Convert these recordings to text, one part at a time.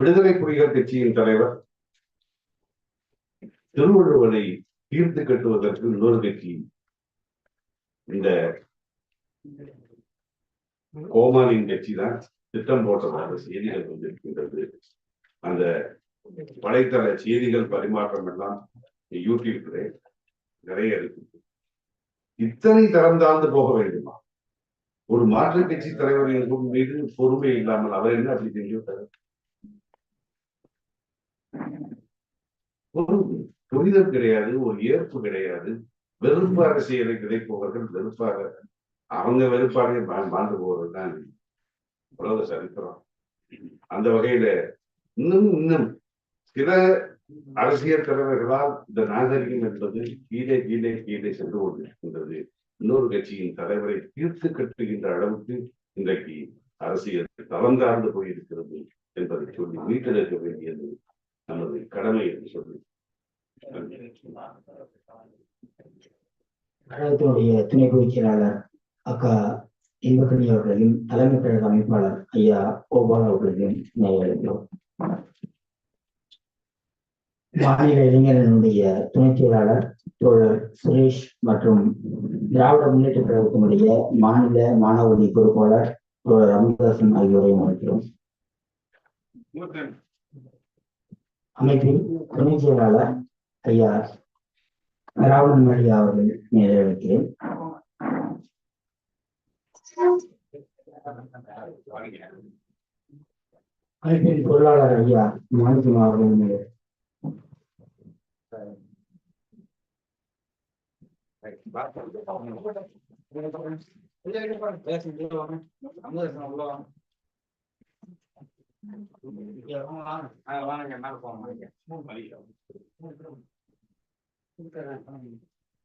விடுதலை புலிகள் கட்சியின் தலைவர் திருவள்ளுவனை தீர்த்து கட்டுவதற்கு இன்னொரு கட்சி. இந்த கோமானின் கட்சி தான் திட்டம் போட்டதாக செய்திகள் வந்திருக்கின்றது. அந்த வலைத்தள செய்திகள் பரிமாற்றம் எல்லாம் யூடியூப்ல நிறைய இருக்கு. இத்தனை தரம் தாழ்ந்து போக வேண்டுமா? ஒரு மாற்றுக் கட்சி தலைவரின் மீது பொறுமை இல்லாமல் அவர் என்ன அப்படி செஞ்சுவிட்டார் ஒரு புரிதல் கிடையாது ஒரு ஏற்பு கிடையாது. வெறுப்பாக அரசியலை கிடைப்பவர்கள் வெறுப்பாக அவங்க வெறுப்பாக மாண்டு போவது தான் உலக சரித்திரம். அந்த வகையில இன்னும் இன்னும் சில அரசியல் தலைவர்களால் இந்த நாகரிகம் என்பது கீழே கீழே கீழே சென்று கொண்டிருக்கின்றது. இன்னொரு கட்சியின் தலைவரை தீர்த்து கட்டுகின்ற அளவுக்கு இன்றைக்கு அரசியல் தளர்ந்தார்ந்து போயிருக்கிறது என்பதை சொல்லி மீட்டெடுக்க வேண்டியது நமது கடமை என்று சொல்லி கழகத்தினுடைய துணை பொதுச் செயலாளர் அக்கா இன்பக்கணி அவர்களையும் தலைமை கழக அமைப்பாளர் ஐயா கோபால் அவர்களையும் நினைவளிக்கிறோம் மாநில இளைஞரனுடைய துணை செயலாளர் தோழர் சுரேஷ் மற்றும் திராவிட முன்னேற்ற கழகத்தினுடைய மாநில மாணவடி பொறுப்பாளர் தோழர் அமுதாசன் ஆகியோரையும் அழைக்கிறோம் அமைப்பின் துணை செயலாளர் ஐயா ராவணன் மொழி அவர்கள் நிறைவேற்றேன் அமைப்பின் பொருளாளர் ஐயா மாணிக்கம் அவர்கள் மேல்.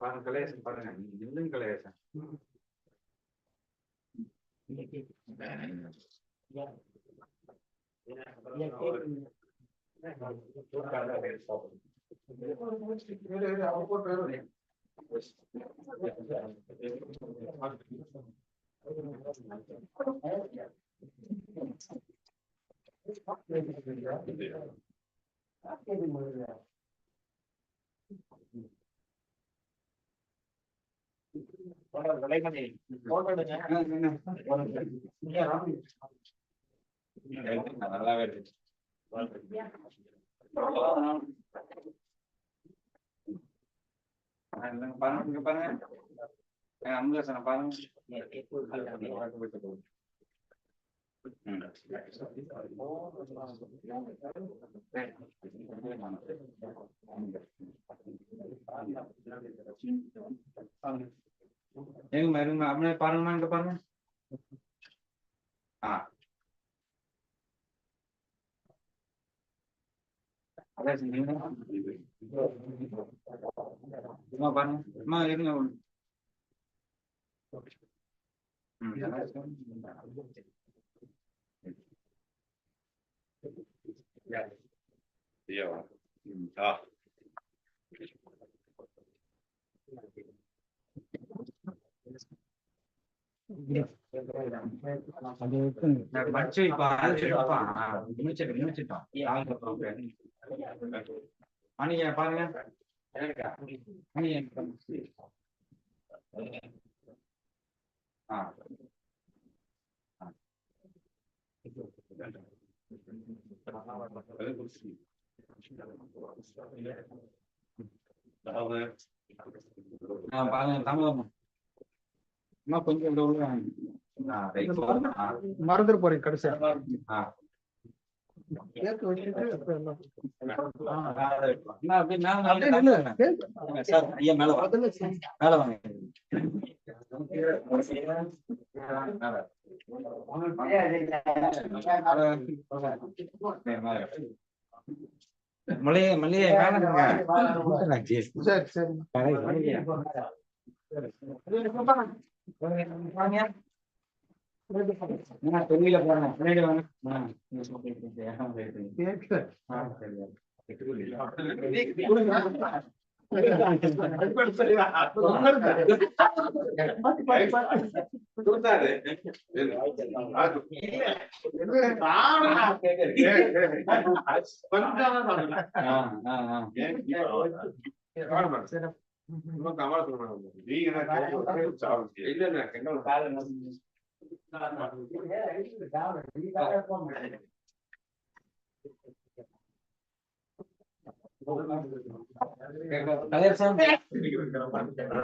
பாருங்க கலேசன் பாருங்க இன்னும் கலேசன் நல்லாவே இருக்கு பாருங்க. பாருங்க அமுதாசன பாருங்க. Eh, mari nggak apa-apa, parang mana. Ada parang? Ini. பாருங்க அம்மா இருங்க ஒரு- ம், ம், ஆ. நான் படிச்சு இப்ப ஆரம்பிச்சிட்டோம்ப்பா. முடிச்சிட்டு முடிச்சிட்டோம் ஆளுக்கு அப்புறம் பேரு. மணிங்க பாருங்க மணிங்க ஆ ஆ, பாருங்க தமிழ் அம்மா கொஞ்சம் மறந்துட்டு போறேன் கடைசியா மேல வாங்க. நில்லு. மலைய மலைய போறேன் பின்னாடி வாங்க கேக்கு ஆ, சரி. கொடுத்தாரு. ஆ,